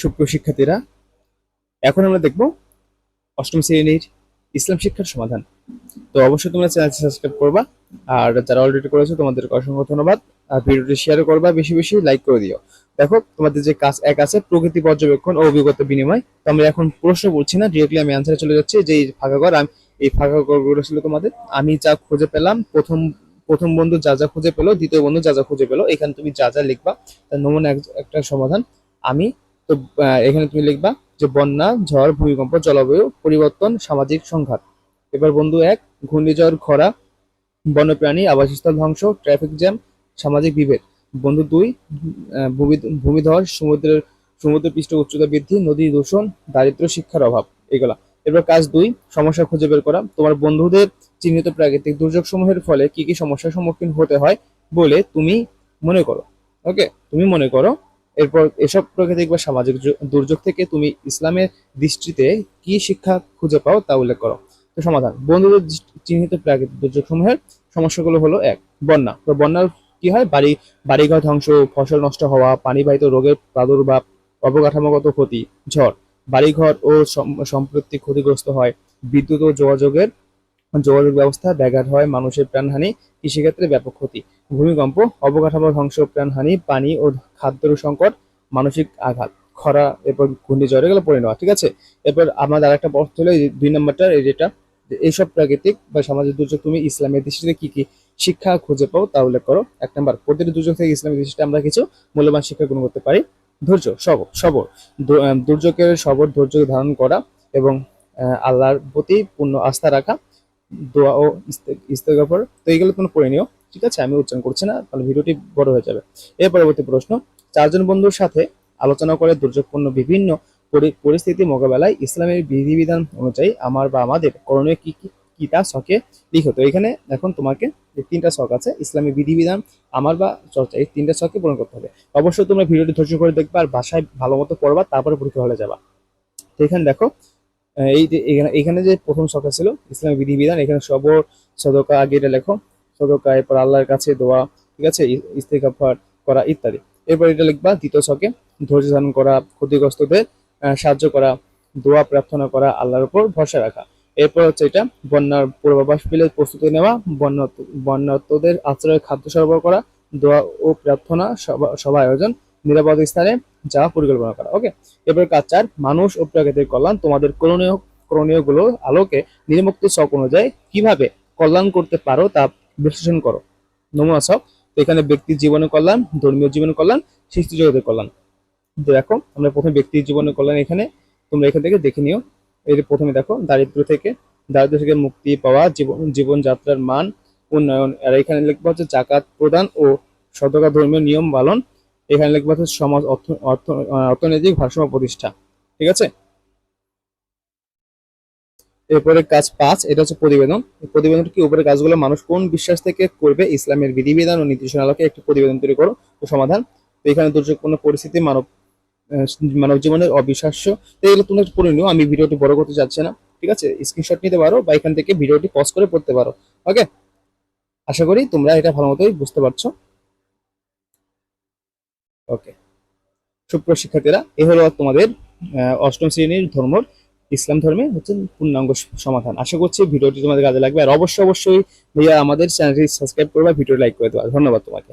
সুপ্রিয় শিক্ষার্থীরা, এখন আমরা দেখব অষ্টম শ্রেণির ইসলাম শিক্ষার সমাধান। তো অবশ্যই তোমরা চ্যানেলটি সাবস্ক্রাইব করবা, আর যারা অলরেডি করেছ তোমাদের অসংখ্য ধন্যবাদ। আর ভিডিওটি শেয়ার করবা, বেশি বেশি লাইক করে দিও। দেখো, তোমাদের যে কাজ এক আছে, প্রকৃতি পর্যবেক্ষণ ও অভিজ্ঞতা বিনিময়। তো আমরা এখন প্রশ্ন বলছি না ডিরেক্টলি আমি অ্যান্সারে চলে যাচ্ছি, যে এই ফাঁকা ঘর, আমি এই ফাঁকা ঘরগুলো ছিল তোমাদের। আমি যা খুঁজে পেলাম, প্রথম প্রথম বন্ধু যা যা খুঁজে পেল, দ্বিতীয় বন্ধু যা যা খুঁজে পেল, এখানে তুমি যা যা লিখবা, তার নমুনা এক- একটা সমাধান। আমি তো এখানে তুমি লিখবা যে বন্যা ঝড় ভূমিকম্প জলবায়ু পরিবর্তন সামাজিক সংঘাত। এবার বন্ধু এক ঘূর্ণিঝড় খরা বন্যপ্রাণী আবাসস্থল ধ্বংস ট্রাফিক জ্যাম সামাজিক বিভেদ। বন্ধু দুই আহ, ভূমি- ভূমিধস সমুদ্রের সমুদ্র পৃষ্ঠ উচ্চতা বৃদ্ধি নদী দূষণ দারিদ্র শিক্ষার অভাব এগুলা। এবার কাজ দুই সমস্যা খুঁজে বের করা। তোমার বন্ধুদের চিহ্নিত প্রাকৃতিক দুর্যোগ সমূহের ফলে কি কি সমস্যার সম্মুখীন হতে হয় বলে তুমি মনে করো? ওকে তুমি মনে করো এরপর এসব প্রাকৃতিক বা সামাজিক দুর্যোগ থেকে তুমি ইসলামের দৃষ্টিতে কি শিক্ষা খুঁজে পাও তা উল্লেখ করো। তো সমাধান, বন্ধুদের চিহ্নিত প্রাকৃতিক দুর্যোগ সমূহের সমস্যাগুলো হলো এক, বন্যা। তো বন্যার কি হয়? বাড়ি, বাড়িঘর ধ্বংস, ফসল নষ্ট হওয়া, পানিবাহিত রোগের প্রাদুর্ভাব, অবকাঠামোগত ক্ষতি, ঝড়। বাড়িঘর ও সম্পত্তি ক্ষতিগ্রস্ত হয়, বিদ্যুৎ ও যোগাযোগের যোগাযোগ ব্যবস্থা, ব্যাঘাত হয় মানুষের প্রাণহানি, কৃষিক্ষেত্রে ব্যাপক ক্ষতি। ভূমিকম্প, অবকাঠামো ধ্বংস, প্রাণহানি, পানি ও খাদ্যের সংকট, মানসিক আঘাত, খরা, এরপর ঘূর্ণিঝড়, এগুলো পড়ে নেওয়া, ঠিক আছে? এরপর আমাদের আরেকটা প্রশ্ন হলো দুই নম্বরটা, এই যেটা এইসব প্রাকৃতিক বা সামাজিক দুর্যোগ তুমি ইসলামের দৃষ্টিতে কি কি শিক্ষা খুঁজে পাও, তা উল্লেখ করো। এক নম্বর, প্রতিটি দুর্যোগ থেকে ইসলামের দৃষ্টিতে আমরা কিছু মূল্যবান শিক্ষা গ্রহণ করতে পারি। ধৈর্য সবর। সবর দুর্যোগের সবর, ধৈর্য ধারণ করা এবং আল্লাহর প্রতি পূর্ণ আস্থা রাখা দোয়া ও ইস্তে- তো এইগুলো তুমি পড়ে নিও। ঠিক আছে? আমি উচ্চারণ করছি না, তাহলে ভিডিওটি বড় হয়ে যাবে। এর পরবর্তী প্রশ্ন, চারজন বন্ধুর সাথে আলোচনা করে দুর্যোগপূর্ণ বিভিন্ন পরি- পরিস্থিতি মোকাবেলায় ইসলামের বিধিবিধান অনুযায়ী আমার বা আমাদের করণীয় কি কি কি তা শখে লিখো। তো এখানে এখন তোমাকে যে তিনটা শখ আছে ইসলামী বিধিবিধান, আমার বা চর্চা, এই তিনটা শখকে পূরণ করতে হবে। অবশ্যই তোমরা ভিডিওটি ধৈর্য করে দেখবা আর বাসায় ভালো মতো পড়বা, তারপরে পরীক্ষা হলে যাবা। তো এখানে দেখো এই যে এখানে যে প্রথম শখা ছিল, ইসলামী বিধিবিধান এখানে সবর, সদকা, আগে এটা লেখো, সদকা, এরপর আল্লাহর কাছে দোয়া, ঠিক আছে, ই- ইস্তেগফার করা ইত্যাদি। এরপর এটা লিখবা, দ্বিতীয় শখে, ধৈর্য ধারণ করা, ক্ষতিগ্রস্তদের সাহায্য করা, দোয়া প্রার্থনা করা, আল্লাহর উপর ভরসা রাখা। এরপর হচ্ছে এটা, বন্যার পূর্বাভাস পেলে প্রস্তুতি নেওয়া বন্যা বন্যার্তদের আশ্রয় খাদ্য সরবরাহ করা, দোয়া ও প্রার্থনা সভা আয়োজন নিরাপদ স্থানে যাওয়া পরিকল্পনা করা। ওকে এবার কাজ চার, মানুষ ও প্রকৃতির কল্যাণ। তোমাদের করণীয় করণীয়গুলো আলোকে নির্মুক্ত শখ অনুযায়ী কীভাবে কল্যাণ করতে পারো তা বিশ্লেষণ করো। নমুনা শখ এখানে ব্যক্তির জীবনের কল্যাণ, ধর্মীয় জীবনের কল্যাণ, সৃষ্টি জগতের কল্যাণ। দেখো, আমরা প্রথমে ব্যক্তির জীবনের কল্যাণ এখানে, তোমরা এখান থেকে দেখে নিও। যে প্রথমে দেখো, দারিদ্র থেকে দারিদ্র থেকে মুক্তি পাওয়া, জীবন, জীবনযাত্রার মান, উন্নয়ন। আর এখানে লিখবা হচ্ছে জাকাত প্রদান ও সদকা ধর্মীয় নিয়ম পালন। এখানে লিখবা হচ্ছে সমাজ অর্থ অর্থনৈতিক ভারসাম্য প্রতিষ্ঠা, ঠিক আছে? এরপরে কাজ পাঁচ, এটা হচ্ছে প্রতিবেদন। প্রতিবেদনটি কি উপরে কাজগুলো মানুষ কোন বিশ্বাস থেকে করবে? ইসলামের বিধিবিধান ও নির্দেশনা আলোকে একটি প্রতিবেদন তৈরি করো, তো সমাধান। তো এখানে দুর্যোগপূর্ণ পরিস্থিতি, মানব মানব জীবনের অবিশ্বাস্য। তো এগুলো তোমরা একটু পড়ে নিও, আমি ভিডিওটি বড় করতে চাচ্ছি না, ঠিক আছে? স্ক্রিনশট নিতে পারো বা এখান থেকে ভিডিওটি পজ করে পড়তে পারো ওকে আশা করি তোমরা এটা ভালো মতোই বুঝতে পারছ। ওকে সুপ্রিয় শিক্ষার্থীরা এ হলো তোমাদের অষ্টম শ্রেণির ধর্মর ইসলাম ধর্মে হচ্ছে পূর্ণাঙ্গ সমাধান। আশা করছি ভিডিওটি তোমাদের কাজে লাগবে, আর অবশ্যই অবশ্যই ভাইয়া আমাদের চ্যানেলটি সাবস্ক্রাইব করবে ভিডিও লাইক করে দেওয়া ধন্যবাদ তোমাকে।